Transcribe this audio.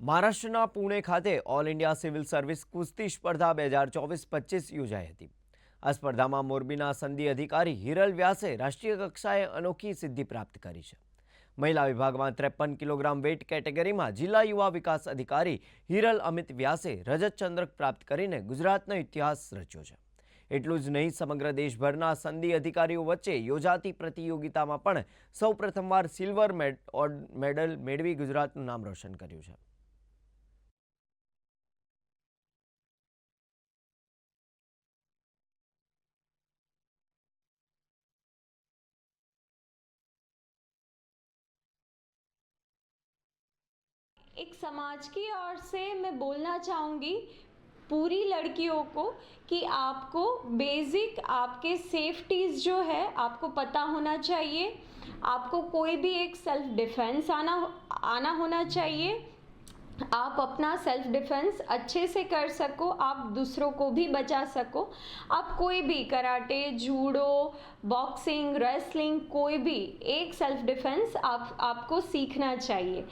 મહારાષ્ટ્રના પુણે ખાતે all India civil service કુસ્તી સ્પર્ધા બે હજાર ચોવીસ પચીસ યોજાઈ હતી. આ સ્પર્ધામાં મોરબીના સંધિ અધિકારી હિરલ વ્યાસે રાષ્ટ્રીય કક્ષાએ અનોખી સિદ્ધિ પ્રાપ્ત કરી છે. મહિલા વિભાગમાં ત્રેપન કિલોગ્રામ વેઇટ કેટેગરીમાં જિલ્લા યુવા વિકાસ અધિકારી હિરલ અમિત વ્યાસે રજત ચંદ્રક પ્રાપ્ત કરીને ગુજરાતનો ઇતિહાસ રચ્યો છે. એટલું જ નહીં, સમગ્ર દેશભરના સંધિ અધિકારીઓ વચ્ચે યોજાતી પ્રતિયોગિતામાં પણ સૌ પ્રથમવાર સિલ્વર મેડલ મેળવી ગુજરાતનું નામ રોશન કર્યું છે. एक समाज की ओर से मैं बोलना चाहूँगी पूरी लड़कियों को कि आपको बेसिक आपके सेफ्टीज़ जो है, आपको पता होना चाहिए। आपको कोई भी एक सेल्फ डिफेंस आना आना होना चाहिए। आप अपना सेल्फ डिफेंस अच्छे से कर सको, आप दूसरों को भी बचा सको। आप कोई भी कराटे, जूडो बॉक्सिंग रेसलिंग कोई भी एक सेल्फ डिफेंस आप, आपको सीखना चाहिए।